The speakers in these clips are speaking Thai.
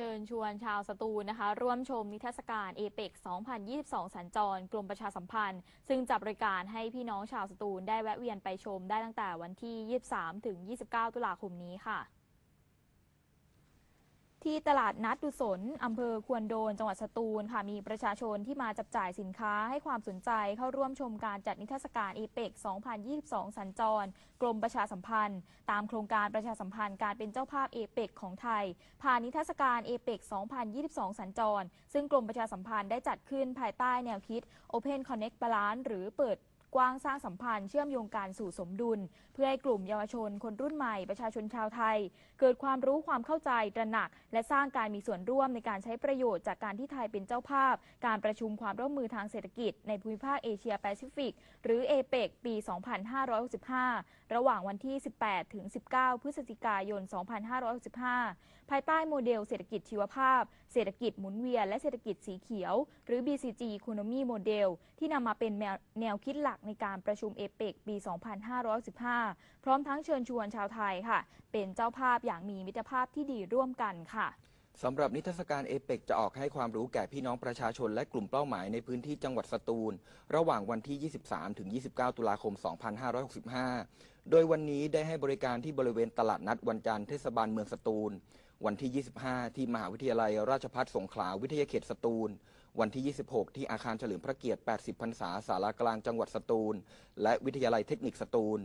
เชิญชวนชาวสตูลนะคะ ร่วมชมนิทรรศการเอเปก2022 สัญจร กรมประชาสัมพันธ์ ซึ่งจัดบริการให้พี่น้องชาวสตูลได้แวะเวียนไปชมได้ตั้งแต่วันที่ 23 ถึง 29 ตุลาคมนี้ค่ะ ที่ตลาดนัดดุสนอำเภอควนโดน จังหวัดสตูลค่ะ มีประชาชนที่มาจับจ่ายสินค้าให้ความสนใจเข้าร่วมชมการจัดนิทรรศการเอเปก2022 สัญจร กรมประชาสัมพันธ์ ตามโครงการประชาสัมพันธ์การเป็นเจ้าภาพเอเปกของไทย ผ่านนิทรรศการเอเปก2022 สัญจร ซึ่งกรมประชาสัมพันธ์ได้จัดขึ้นภายใต้แนวคิด Open Connect Balance หรือเปิด กว้างสร้างสัมพันธ์เชื่อมโยงการสู่สมดุล เพื่อให้กลุ่มเยาวชนคนรุ่นใหม่ประชาชนชาวไทย เกิดความรู้ความเข้าใจตระหนัก และสร้างการมีส่วนร่วมในการใช้ประโยชน์จากการที่ไทยเป็นเจ้าภาพ การประชุมความร่วมมือทางเศรษฐกิจ ในภูมิภาคเอเชียแปซิฟิก หรือเอเปกปี 2565 ระหว่างวันที่ 18 ถึง 19 พฤศจิกายน 2565 ภายใต้โมเดลเศรษฐกิจชีวภาพ เศรษฐกิจหมุนเวียนและเศรษฐกิจสีเขียว หรือ BCG Economy Model ที่นำมาเป็นแนวแนวคิดหลักกในการประชุมเอเปกปี 2515 พร้อมทั้งเชิญชวนชาวไทยค่ะ เป็นเจ้าภาพอย่างมีมิตรภาพที่ดีร่วมกันค่ะสำหรับนิทรรศการเอเปกจะออกให้ความรู้แก่พี่น้องประชาชนและกลุ่มเป้าหมายในพื้นที่จังหวัดสตูล ระหว่างวันที่ 23 ถึง 29 ตุลาคม 2565 โดยวันนี้ได้ให้บริการที่บริเวณตลาดนัดวันจันทร์เทศบาลเมืองสตูล วันที่ 25 ที่มหาวิทยาลัยราชภัฏสงขลาวิทยาเขตสตูล วันที่ 26 ที่อาคารเฉลิมพระเกียรติ 80 พรรษาสารากลางจังหวัดสตูล และวิทยาลัยเทคนิคสตูล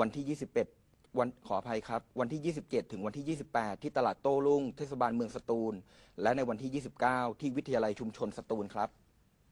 วันที่ 21 วันขออภัยครับ วันที่ 27 ถึงวันที่ 28 ที่ตลาดโต้รุ่งเทศบาลเมืองสตูล และในวันที่ 29 ที่วิทยาลัยชุมชนสตูลครับ